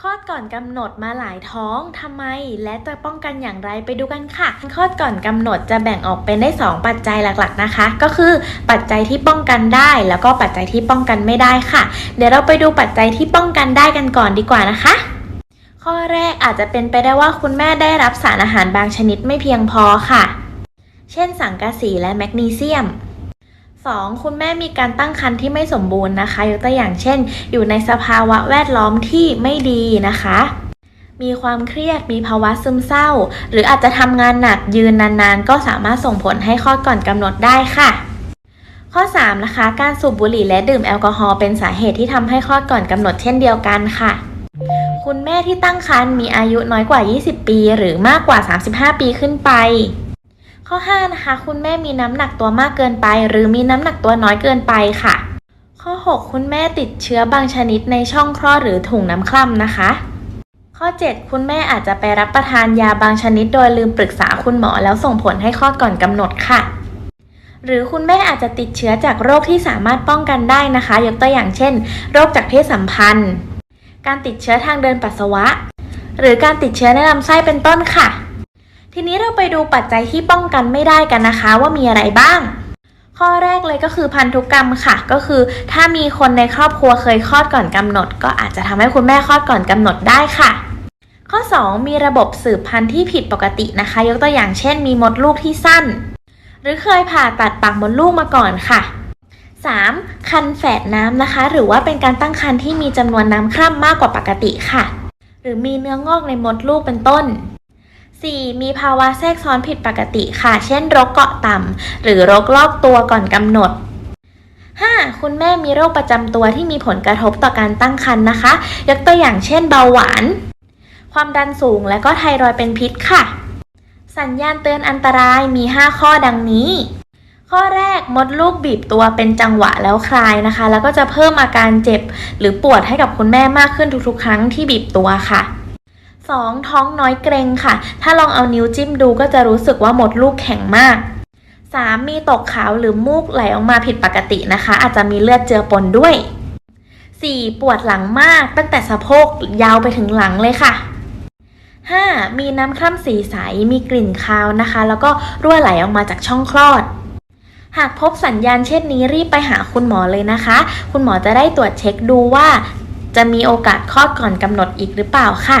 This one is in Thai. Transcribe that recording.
คลอดก่อนกำหนดมาหลายท้องทำไม และจะป้องกันอย่างไรไปดูกันค่ะคลอดก่อนกำหนดจะแบ่งออกเป็นได้ 2 ปัจจัยหลักๆนะคะ ก็คือปัจจัยที่ป้องกันได้ แล้วก็ปัจจัยที่ป้องกันไม่ได้ค่ะ เดี๋ยวเราไปดูปัจจัยที่ป้องกันได้กันก่อนดีกว่านะคะข้อแรกอาจจะเป็นไปได้ว่าคุณแม่ได้รับสารอาหารบางชนิดไม่เพียงพอค่ะ เช่นสังกะสีและแมกนีเซียม 2. คุณแม่มีการตั้งครรภ์ที่ไม่สมบูรณ์นะคะ ยกตัวอย่างเช่น อยู่ในสภาวะแวดล้อมที่ไม่ดีนะคะ มีความเครียด มีภาวะซึมเศร้า หรืออาจจะทำงานหนักยืนนานๆ ก็สามารถส่งผลให้คลอดก่อนกำหนดได้ค่ะ ข้อ 3 นะคะ การสูบบุหรี่และดื่มแอลกอฮอล์เป็นสาเหตุที่ทำให้คลอดก่อนกำหนดเช่นเดียวกันค่ะคุณแม่ที่ตั้งครรภ์มีอายุน้อยกว่า 20 ปี หรือมากกว่า 35 ปีขึ้นไป ข้อ 5 นะคะ คุณแม่มีน้ำหนักตัวมากเกินไป หรือมีน้ำหนักตัวน้อยเกินไปค่ะ ข้อ 6 คุณแม่ติดเชื้อบางชนิดในช่องคลอดหรือถุงน้ำคร่ำนะคะ ข้อ 7 คุณแม่อาจจะไปรับประทานยาบางชนิดโดยลืมปรึกษาคุณหมอแล้วส่งผลให้คลอดก่อนกำหนดค่ะ หรือคุณแม่อาจจะติดเชื้อจากโรคที่สามารถป้องกันได้นะคะ ยกตัวอย่างเช่น โรคจากเพศสัมพันธ์ การติดเชื้อทางเดินปัสสาวะ หรือการติดเชื้อในลำไส้เป็นต้นค่ะ ทีนี้เราไปดูปัจจัยที่ป้องกันไม่ได้กันนะคะ ว่ามีอะไรบ้าง ข้อแรกเลยก็คือพันธุกรรมค่ะ ก็คือถ้ามีคนในครอบครัวเคยคลอดก่อนกำหนด ก็อาจจะทำให้คุณแม่คลอดก่อนกำหนดได้ค่ะ ข้อ 2 มีระบบสืบพันธุ์ที่ผิดปกตินะคะ ยกตัวอย่างเช่น มีมดลูกที่สั้น หรือเคยผ่าตัดปากมดลูกมาก่อนค่ะ 3. คันแฝดน้ำนะคะ หรือว่าเป็นการตั้งครรภ์ที่มีจำนวนน้ำคร่ำมากกว่าปกติค่ะ หรือมีเนื้องอกในมดลูกเป็นต้น 4. มีภาวะแทรกซ้อนผิดปกติค่ะ เช่นโรคเกาะต่ำ หรือโรครอบตัวก่อนกำหนด 5. คุณแม่มีโรคประจำตัวที่มีผลกระทบต่อการตั้งครรภ์นะคะ ยกตัวอย่างเช่นเบาหวาน ความดันสูงและก็ไทรอยด์เป็นพิษค่ะ สัญญาณเตือนอันตรายมี 5 ข้อดังนี้ ข้อแรกมดลูกบีบตัวเป็นจังหวะแล้วคลายนะคะ แล้วก็จะเพิ่มอาการเจ็บ หรือปวดให้กับคุณแม่มากขึ้นทุกๆ ครั้งที่บีบตัวค่ะ 2. ท้องน้อยเกรงค่ะ ถ้าลองเอานิ้วจิ้มดูก็จะรู้สึกว่าหมดลูกแข็งมาก 3. มีตกขาวหรือมูกไหลออกมาผิดปกตินะคะ อาจจะมีเลือดเจือปนด้วย 4. ปวดหลังมาก ตั้งแต่สะโพกยาวไปถึงหลังเลยค่ะ 5. มีน้ำคร่ำสีใส มีกลิ่นคาวนะคะ แล้วก็รั่วไหลออกมาจากช่องคลอด หากพบสัญญาณเช่นนี้รีบไปหาคุณหมอเลยนะคะ คุณหมอจะได้ตรวจเช็คดูว่า จะมีโอกาสคลอดก่อนกำหนดอีกหรือเปล่าค่ะ